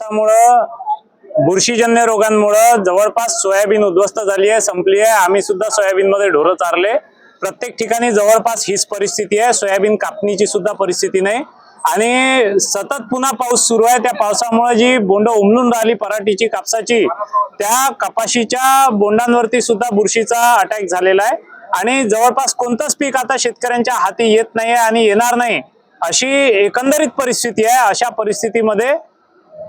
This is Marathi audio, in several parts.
पावसामुळं बुरशीजन्य रोगांमुळं जवळपास सोयाबीन उद्ध्वस्त झाली आहे संपली आहे. आम्ही सुद्धा सोयाबीनमध्ये ढोरं चारले. प्रत्येक ठिकाणी जवळपास हीच परिस्थिती आहे. सोयाबीन कापणीची सुद्धा परिस्थिती नाही. आणि सतत पुन्हा पाऊस सुरू आहे. त्या पावसामुळे जी बोंड उमलून राहिली पराठीची कापसाची त्या कपाशीच्या बोंडांवरती सुद्धा बुरशीचा अटॅक झालेला आहे. आणि जवळपास कोणतंच पीक आता शेतकऱ्यांच्या हाती येत नाही आणि येणार नाही अशी एकंदरीत परिस्थिती आहे. अशा परिस्थितीमध्ये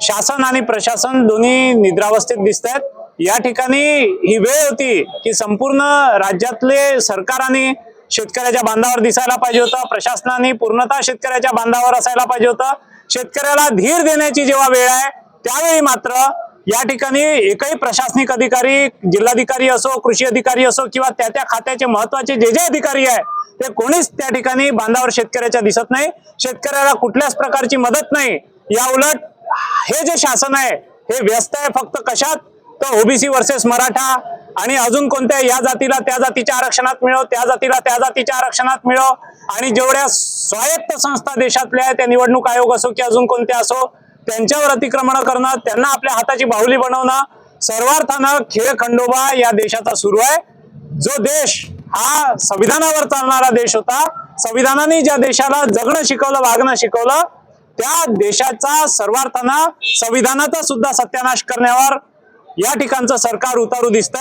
शासन आणि प्रशासन दोन्ही निद्रावस्थेत दिसत आहेत या ठिकाणी ही वेळ होती की संपूर्ण राज्यातले सरकार आणि शेतकऱ्याच्या बांधावर दिसायला पाहिजे होतं. प्रशासनाने पूर्णतः शेतकऱ्याच्या बांधावर असायला पाहिजे होतं. शेतकऱ्याला धीर देण्याची जेव्हा वेळ आहे त्यावेळी मात्र या ठिकाणी एकही प्रशासनिक अधिकारी जिल्हाधिकारी असो कृषी अधिकारी असो किंवा त्या त्या खात्याचे महत्त्वाचे जे जे अधिकारी आहे ते कोणीच त्या ठिकाणी बांधावर शेतकऱ्याच्या दिसत नाही. शेतकऱ्याला कुठल्याच प्रकारची मदत नाही. या उलट हे जे शासन आहे हे व्यस्त आहे फक्त कशात? तर ओबीसी वर्सेस मराठा आणि अजून कोणत्या या जातीला त्या जातीच्या आरक्षणात मिळव त्या जातीला त्या जातीच्या आरक्षणात मिळव आणि जेवढ्या स्वायत्त संस्था देशातल्या आहेत त्या निवडणूक आयोग असो की अजून कोणत्या असो त्यांच्यावर अतिक्रमण करणं त्यांना आपल्या हाताची बाहुली बनवणं सर्वार्थानं खेळ खंडोबा या देशाचा सुरू आहे. जो देश हा संविधानावर चालणारा देश होता. संविधानाने ज्या देशाला जगणं शिकवलं वागणं शिकवलं त्या देशाचा सर्वार्थानं संविधानाचा सुद्धा सत्यानाश करण्यावर या ठिकाणचं सरकार उतारू दिसत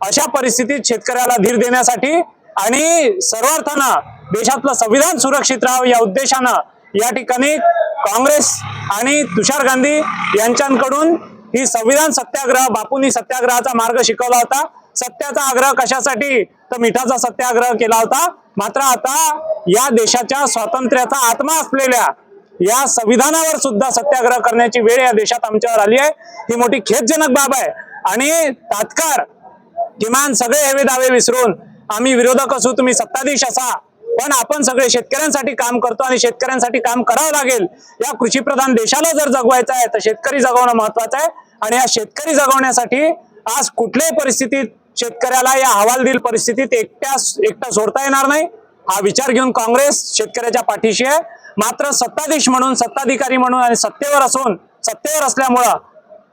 अशा परिस्थितीत शेतकऱ्याला धीर देण्यासाठी आणि सर्वार्थानं देशातलं संविधान सुरक्षित राहावं या उद्देशानं या ठिकाणी काँग्रेस आणि तुषार गांधी यांच्याकडून ही संविधान सत्याग्रह बापूंनी सत्याग्रहाचा मार्ग शिकवला होता. सत्याचा आग्रह कशासाठी? तर मिठाचा सत्याग्रह केला होता. मात्र आता या देशाच्या स्वातंत्र्याचा आत्मा असलेल्या या संविधानावर सुद्धा सत्याग्रह करण्याची वेळ या देशात आमच्यावर आली आहे. ही मोठी खेदजनक बाब आहे. आणि तात्काळ किमान सगळे हेवे दावे विसरून आम्ही विरोधक असू तुम्ही सत्ताधीश असा. पण आपण सगळे शेतकऱ्यांसाठी काम करतो आणि शेतकऱ्यांसाठी काम करावं लागेल. या कृषीप्रधान देशाला जर जगवायचं आहे तर शेतकरी जगवणं महत्वाचं आहे. आणि या शेतकरी जगवण्यासाठी आज कुठल्याही परिस्थितीत शेतकऱ्याला या हवालदिल परिस्थितीत एकट्या एकटा सोडता येणार नाही. हा विचार घेऊन काँग्रेस शेतकऱ्याच्या पाठीशी आहे. मात्र सत्ताधीश म्हणून सत्ताधिकारी म्हणून आणि सत्तेवर असून सत्तेवर असल्यामुळं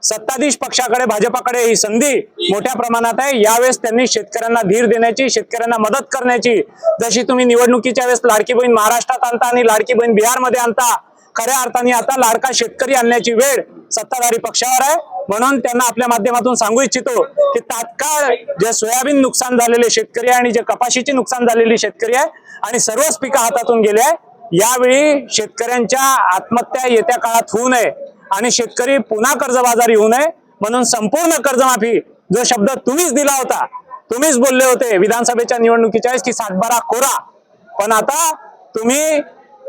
सत्ताधीश पक्षाकडे भाजपाकडे ही संधी मोठ्या प्रमाणात आहे. यावेळेस त्यांनी शेतकऱ्यांना धीर देण्याची शेतकऱ्यांना मदत करण्याची जशी तुम्ही निवडणुकीच्या वेळेस लाडकी बहीण महाराष्ट्रात आणता आणि लाडकी बहीण बिहारमध्ये आणता खऱ्या अर्थाने आता लाडका शेतकरी आणण्याची वेळ सत्ताधारी पक्षावर आहे. म्हणून त्यांना आपल्या माध्यमातून सांगू इच्छितो की तात्काळ जे सोयाबीन नुकसान झालेले शेतकरी आहे आणि जे कपाशीचे नुकसान झालेले शेतकरी आहे आणि सर्वच पिकं हातातून गेले आहे यावेळी शेतकऱ्यांच्या आत्महत्या येत्या काळात होऊ नये आणि शेतकरी पुन्हा कर्जबाजारी होऊ नये. म्हणून संपूर्ण कर्जमाफी जो शब्द तुम्हीच दिला होता तुम्हीच बोलले होते विधानसभेच्या निवडणुकीच्या वेळेस की सातबारा कोरा. पण आता तुम्ही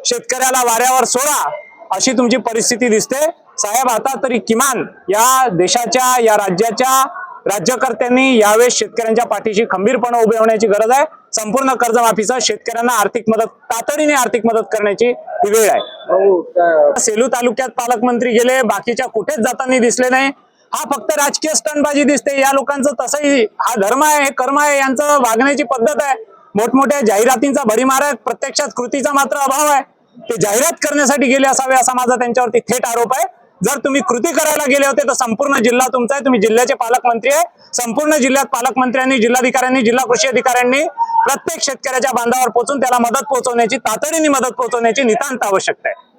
शेतकऱ्याला वाऱ्यावर सोडा अशी तुमची परिस्थिती दिसते. साहेब आता तरी किमान या देशाच्या या राज्याच्या राज्यकर्त्यांनी यावेळेस शेतकऱ्यांच्या पाठीशी खंबीरपणे उभे होण्याची गरज आहे. संपूर्ण कर्जमाफीचा शेतकऱ्यांना आर्थिक मदत तातडीने आर्थिक मदत करण्याची ही वेळ आहे. सेलू तालुक्यात पालकमंत्री गेले बाकीच्या कुठेच जाताना दिसले नाही. हा फक्त राजकीय स्टंटबाजी दिसते. या लोकांचं तसंही हा धर्म आहे हे कर्म आहे यांचं वागण्याची पद्धत आहे. मोठमोठ्या जाहिरातींचा भडीमार आहे. प्रत्यक्षात कृतीचा मात्र अभाव आहे. ते जाहिरात करण्यासाठी गेले असावे असा माझा त्यांच्यावरती थेट आरोप आहे. जर तुम्ही कृती करायला गेले होते तर संपूर्ण जिल्हा तुमचा आहे. तुम्ही जिल्ह्याचे पालकमंत्री आहे. संपूर्ण जिल्ह्यात पालकमंत्र्यांनी जिल्हाधिकाऱ्यांनी जिल्हा कृषी अधिकाऱ्यांनी प्रत्येक शेतकऱ्याच्या बांधावर पोहोचून त्याला मदत पोहोचवण्याची तातडीने मदत पोहोचवण्याची नितांत आवश्यकता आहे.